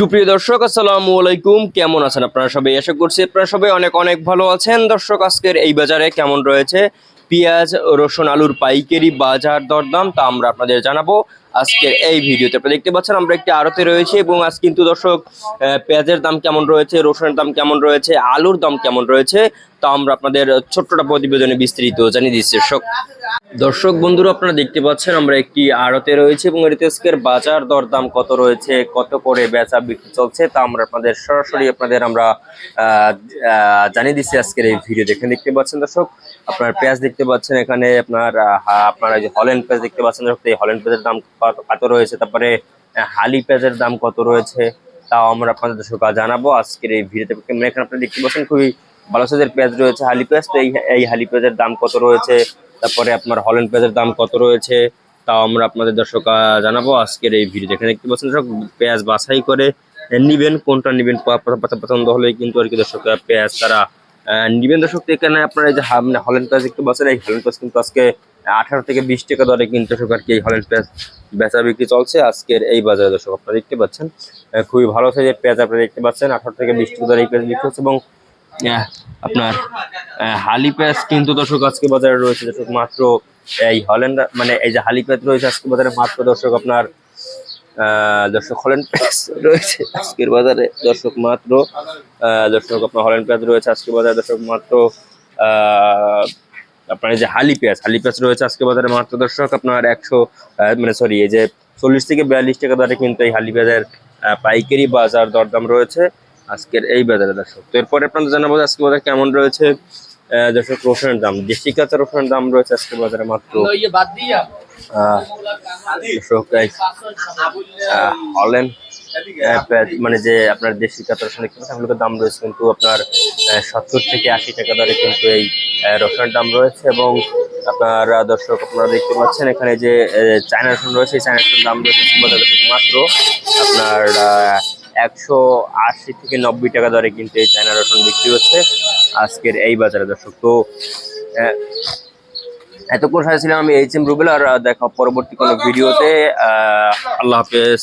সুপ্রিয় দর্শক, আসসালামু আলাইকুম। কেমন আছেন আপনারা সবাই? আশা করছি আপনারা সবাই অনেক অনেক ভালো আছেন। দর্শক, আজকের এই বাজারে কেমন রয়েছে? পেঁয়াজ, রসুন, আলুর পাইকারি বাজার দরদাম তা আমরা আপনাদের জানাব আজকের এই ভিডিওতে। আপনারা দেখতে পাচ্ছেন, আমরা একটি আড়তে রয়েছে এবং আজ কিন্তু দর্শক পেঁয়াজের দাম কেমন রয়েছে, রসুনের দাম কেমন রয়েছে, আলুর দাম কেমন রয়েছে, তা আমরা আপনাদের ছোট্টটা প্রতিবেদনে বিস্তারিত জানিয়ে দিচ্ছি। দর্শক দর্শক বন্ধুরা, আপনারা দেখতে পাচ্ছেন আমরা একটি আড়তে রয়েছে এবং আজকের বাজার দরদাম কত রয়েছে, কত করে বেচা বিক্রি চলছে তা আমরা আপনাদের সরাসরি আপনাদের আমরা জানিয়ে দিচ্ছি আজকের এই ভিডিও। দেখে দেখতে পাচ্ছেন দর্শক, আপনার পেঁয়াজ দেখতে পাচ্ছেন এখানে, আপনার আপনারা যে হল্যান্ড পেঁয়াজ দেখতে পাচ্ছেন দর্শক, এই হল্যান্ড পেঁয়াজের দাম কত- রয়েছে, তারপরে হালি পেঁয়াজের দাম কত রয়েছে তাও আমরা আপনাদের দর্শক জানাব আজকের এই ভিডিওতে। এখানে আপনারা দেখতে পাচ্ছেন খুবই ভালো সাইজের পেঁয়াজ রয়েছে, হালি পেঁয়াজ। তো এই হালি পেঁয়াজের দাম কত রয়েছে তারপরে আপনার হল্যান্ড পেঁয়াজের দাম কত রয়েছে, তাও আমরা আপনাদের দর্শক জানাব। আজকের এই ভিডিও এখানে দেখতে পাচ্ছেন দর্শক, পেঁয়াজ বাছাই করে নিবেন, কোনটা নিবেন পছন্দ হলে কিন্তু আর কি দর্শক পেঁয়াজ তারা নিবেন। দর্শক, এখানে আপনারা এই যে মানে হল্যান্ড পেঁয়াজ দেখতে পাচ্ছেন, এই হল্যান্ড পেঁয়াজ কিন্তু আজকে আঠারো থেকে বিশ টাকা দরে কিন্তু দর্শক আর কি এই হল্যান্ড পেঁয়াজ বেচা বিক্রি চলছে। আজকের এই বাজারে দর্শক, আপনারা দেখতে পাচ্ছেন খুবই ভালো সাইজের পেঁয়াজ আপনারা দেখতে পাচ্ছেন, আঠারো থেকে বিশ টাকা দরে এই পেঁয়াজ বিক্রি হচ্ছে এবং আপনার হালি কিন্তু দর্শক আজকে বাজারে রয়েছে। দর্শক, মাত্র, এই হল্যান্ড মানে এই যে হালি রয়েছে আজকে বাজারে, মাত্র দর্শক আপনার দর্শক হল্যান্ড পেঁয়াজ রয়েছে আজকের বাজারে। দর্শক, মাত্র দর্শক আপনার হল্যান্ড পেঁয়াজ রয়েছে আজকে বাজারে। দর্শক, মাত্র আপনার এই যে হালি পেঁয়াজ হালি রয়েছে আজকে বাজারে। মাত্র দর্শক আপনার একশো মানে সরি এই যে চল্লিশ থেকে বিয়াল্লিশ টাকা দরে কিন্তু এই হালি পেঁয়াজের পাইকারি বাজার দরদাম রয়েছে। আজকের এই বাজারে দর্শক। তো এরপরে আপনাদের জানাব আজকে বাজার কেমন রয়েছে। দর্শক রসুনের দাম দেশি কাঁচা রসুনের দাম রয়েছে আজকে বাজারে মাত্র। মানে যে আপনার দেশি কাঁচা রসুন দেখতে পাচ্ছেন এগুলোর দাম রয়েছে কিন্তু আপনার সত্তর থেকে আশি টাকা দরে কিন্তু এই রসুনের দাম রয়েছে এবং আপনার দর্শক আপনারা দেখতে পাচ্ছেন এখানে যে চায়না রসুন রয়েছে এই চায়না রসুন দাম রয়েছে মাত্র আপনার একশো আশি থেকে নব্বই টাকা দরে কিন্তু এই চায়না রসুন বিক্রি হচ্ছে আজকের এই বাজারে দর্শক। তো এতক্ষণ সাথে ছিলাম আমি এইচ এম রুবেল আর দেখা পরবর্তী কোনো ভিডিওতে আহ, আল্লাহ হাফেজ।